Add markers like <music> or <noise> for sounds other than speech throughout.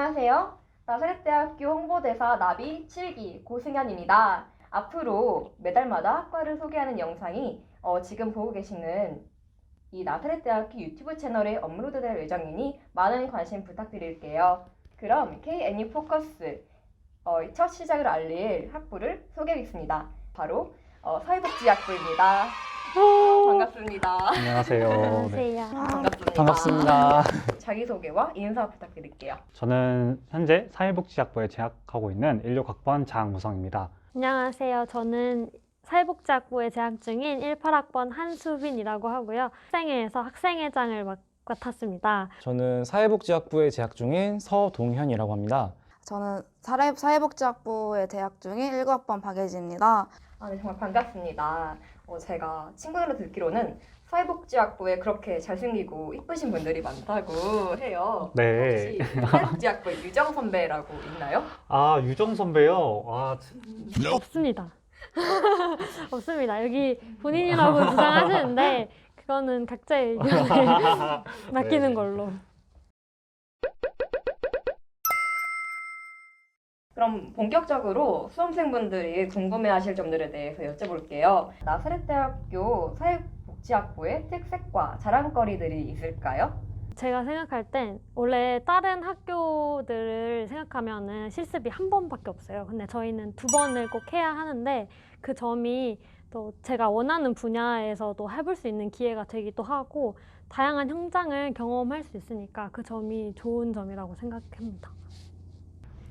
안녕하세요. 나사렛대학교 홍보대사 나비 7기 고승현입니다. 앞으로 매달마다 학과를 소개하는 영상이 어, 지금 보고 계시는 이 나사렛대학교 유튜브 채널에 업로드될 예정이니 많은 관심 부탁드릴게요. 그럼 KNU 포커스 어, 첫 시작을 알릴 학부를 소개하겠습니다. 바로 어, 사회복지학부입니다. 반갑습니다. 안녕하세요. 네. 안녕하세요. 반갑습니다. 반갑습니다. 자기소개와 인사 부탁드릴게요. 저는 현재 사회복지학부에 재학하고 있는 16학번 장무성입니다. 안녕하세요. 저는 사회복지학부에 재학 중인 18학번 한수빈이라고 하고요. 학생회에서 학생회장을 맡- 맡았습니다. 저는 사회복지학부에 재학 중인 서동현이라고 합니다. 저는 사회, 사회복지학부에 재학 중인 19학번 박예지입니다. 아, 네, 정말 반갑습니다. 어, 제가 친구들로 듣기로는 사회복지학부에 그렇게 잘생기고 이쁘신 분들이 많다고 해요. 네. 혹시 사회복지학부 유정 선배라고 있나요? 아, 유정 선배요? 아, 없습니다. <laughs> 없습니다. 여기 본인이라고 <laughs> 주장하시는데 그거는 각자의 의견에 <laughs> 맡기는 네. 걸로. 그럼 본격적으로 수험생분들이 궁금해하실 점들에 대해서 여쭤볼게요. 나사렛 대학교 사회복 지학부의 특색과 자랑거리들이 있을까요? 제가 생각할 땐 원래 다른 학교들을 생각하면은 실습이 한 번밖에 없어요. 근데 저희는 두 번을 꼭 해야 하는데 그 점이 또 제가 원하는 분야에서도 해볼 수 있는 기회가 되기도 하고 다양한 현장을 경험할 수 있으니까 그 점이 좋은 점이라고 생각합니다.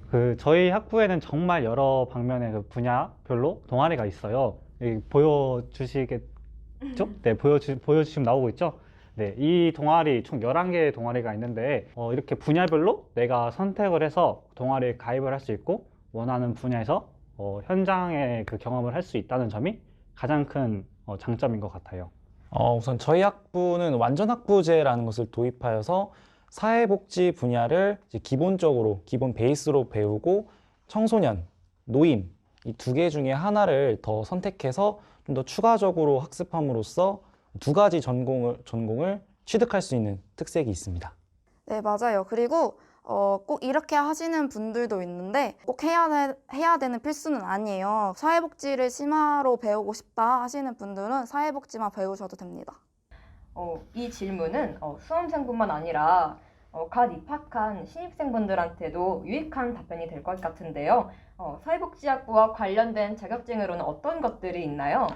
그 저희 학부에는 정말 여러 방면의 그 분야별로 동아리가 있어요. 여기 보여주시겠 죠? 네, 보여주, 보여주시면 나오고 있죠? 네, 이 동아리 총 11개의 동아리가 있는데 어, 이렇게 분야별로 내가 선택을 해서 동아리에 가입을 할 수 있고 원하는 분야에서 어, 현장의 그 경험을 할 수 있다는 점이 가장 큰 어, 장점인 것 같아요. 어, 우선 저희 학부는 완전 학부제라는 것을 도입하여서 사회복지 분야를 기본적으로 기본 베이스로 배우고 청소년, 노인 이 두 개 중에 하나를 더 선택해서 좀 더 추가적으로 학습함으로써 두 가지 전공을 전공을 취득할 수 있는 특색이 있습니다. 네, 맞아요. 그리고 어, 꼭 이렇게 하시는 분들도 있는데 꼭 해야, 되, 해야 되는 필수는 아니에요. 사회복지를 심화로 배우고 싶다 하시는 분들은 사회복지만 배우셔도 됩니다. 어, 이 질문은 어, 수험생뿐만 아니라 어, 갓 입학한 신입생분들한테도 유익한 답변이 될 것 같은데요. 어, 사회복지학부와 관련된 자격증으로는 어떤 것들이 있나요?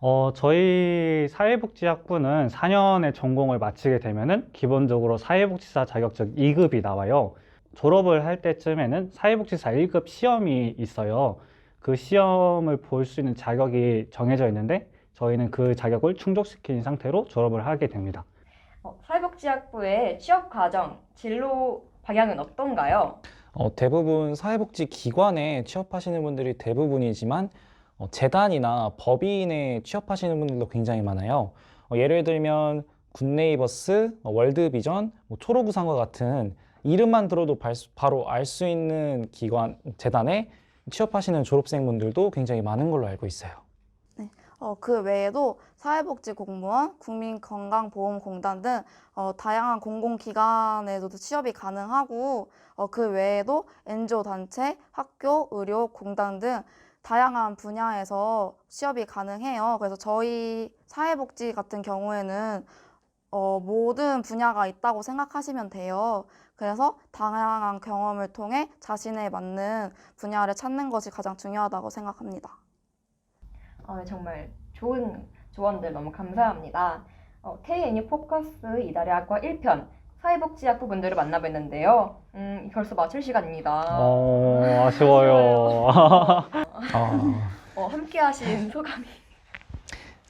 어, 저희 사회복지학부는 4년의 전공을 마치게 되면은 기본적으로 사회복지사 자격증 2급이 나와요. 졸업을 할 때쯤에는 사회복지사 1급 시험이 있어요. 그 시험을 볼 수 있는 자격이 정해져 있는데 저희는 그 자격을 충족시킨 상태로 졸업을 하게 됩니다. 어, 사회복지학부의 취업 과정, 진로 방향은 어떤가요? 어, 대부분 사회복지 기관에 취업하시는 분들이 대부분이지만 어, 재단이나 법인에 취업하시는 분들도 굉장히 많아요. 어, 예를 들면 굿네이버스, 어, 월드비전, 뭐 초록우산과 같은 이름만 들어도 발- 바로 알 수 있는 기관, 재단에 취업하시는 졸업생분들도 굉장히 많은 걸로 알고 있어요. 어, 그 외에도 사회복지공무원, 국민건강보험공단 등 어, 다양한 공공기관에서도 취업이 가능하고 어, 그 외에도 NGO 단체, 학교, 의료, 공단 등 다양한 분야에서 취업이 가능해요. 그래서 저희 사회복지 같은 경우에는 어, 모든 분야가 있다고 생각하시면 돼요. 그래서 다양한 경험을 통해 자신에 맞는 분야를 찾는 것이 가장 중요하다고 생각합니다. 어, 네, 정말 좋은 조언들 너무 감사합니다. 어, KNU 포커스 이달의 학과 1편 사회복지학부 분들을 만나뵀는데요. 음, 벌써 마칠 시간입니다. 어, 아쉬워요. 아, 어, 함께 하신 <laughs> 소감이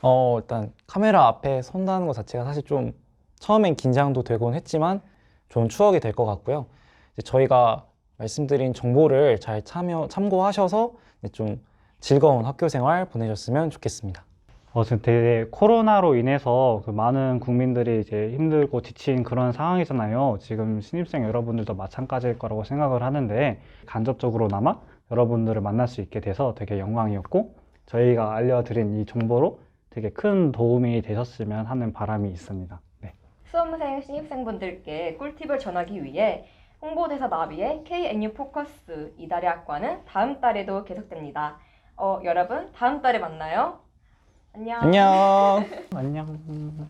어, 일단 카메라 앞에 선다는 것 자체가 사실 좀 처음엔 긴장도 되곤 했지만 좋은 추억이 될 것 같고요. 이제 저희가 말씀드린 정보를 잘 참여, 참고하셔서 이제 좀 즐거운 학교 생활 보내셨으면 좋겠습니다. 어, 지금 되게 코로나로 인해서 그 많은 국민들이 이제 힘들고 지친 그런 상황이잖아요. 지금 신입생 여러분들도 마찬가지일 거라고 생각을 하는데 간접적으로나마 여러분들을 만날 수 있게 돼서 되게 영광이었고 저희가 알려드린 이 정보로 되게 큰 도움이 되셨으면 하는 바람이 있습니다. 네. 수험생 신입생분들께 꿀팁을 전하기 위해 홍보대사 나비의 KNU 포커스 이달의 학과는 다음 달에도 계속됩니다. 어, 여러분 다음 달에 만나요. 안녕. 안녕. <laughs> 안녕.